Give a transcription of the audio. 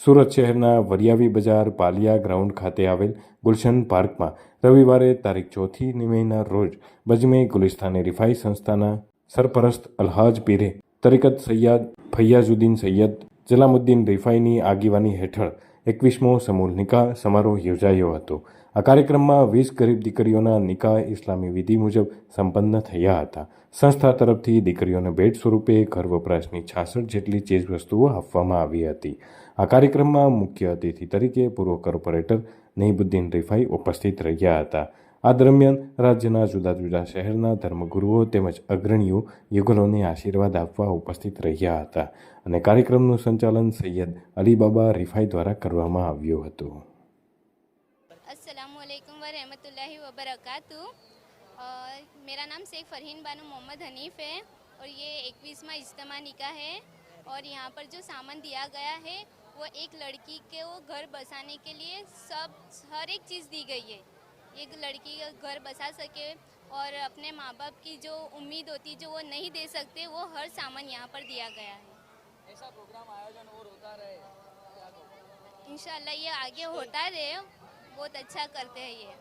સુરત શહેરના વરિયાવી બજાર પાલિયા ગ્રાઉન્ડ ખાતે આવેલ ગુલશન પાર્કમાં રવિવારે તારીખ ચોથી નિમેના રોજ બજમે ગુલિસ્તાની રિફાઈ સંસ્થાના સરપરસ્ત અલ્હાજ પીરે તરીકત સૈયદ ફૈયાઝુદ્દીન સૈયદ જલામુદ્દીન રિફાઈની આગેવાની હેઠળ એકવીસમો સમૂહ નિકાહ સમારોહ યોજાયો હતો. આ કાર્યક્રમમાં વીસ ગરીબ દીકરીઓના નિકાહ ઇસ્લામી વિધિ મુજબ સંપન્ન થયા હતા. સંસ્થા તરફથી દીકરીઓને ભેટ સ્વરૂપે ઘર વપરાશની છાસઠ જેટલી ચીજવસ્તુઓ આપવામાં આવી હતી. આ કાર્યક્રમમાં મુખ્ય અતિથિ તરીકે પૂર્વ કોર્પોરેટર નહીબુદ્દીન રિફાઈ ઉપસ્થિત રહ્યા હતા. આ દરમિયાન રાજ્યના જુદા જુદા શહેરના ધર્મગુરુઓ તેમજ અગ્રણીઓ યુગલોને આશીર્વાદ આપવા ઉપસ્થિત રહ્યા હતા અને કાર્યક્રમનું સંચાલન સૈયદ અલીબાબા રિફાઈ દ્વારા કરવામાં આવ્યું હતું असलकम वरहमतुल्लाहि वबरकातु मेरा नाम शेख फ़रहीन बानो मोहम्मद हनीफ़ है और ये इक्कीसवा इज्तमा निका है और यहाँ पर जो सामान दिया गया है वो एक लड़की के वो घर बसाने के लिए सब हर एक चीज़ दी गई है एक लड़की का घर बसा सके और अपने माँ बाप की जो उम्मीद होती जो वो नहीं दे सकते वो हर सामान यहाँ पर दिया गया है ऐसा प्रोग्राम आयोजन और होता रहे? इंशाल्लाह ये आगे होता रहे बहुत अच्छा करते हैं ये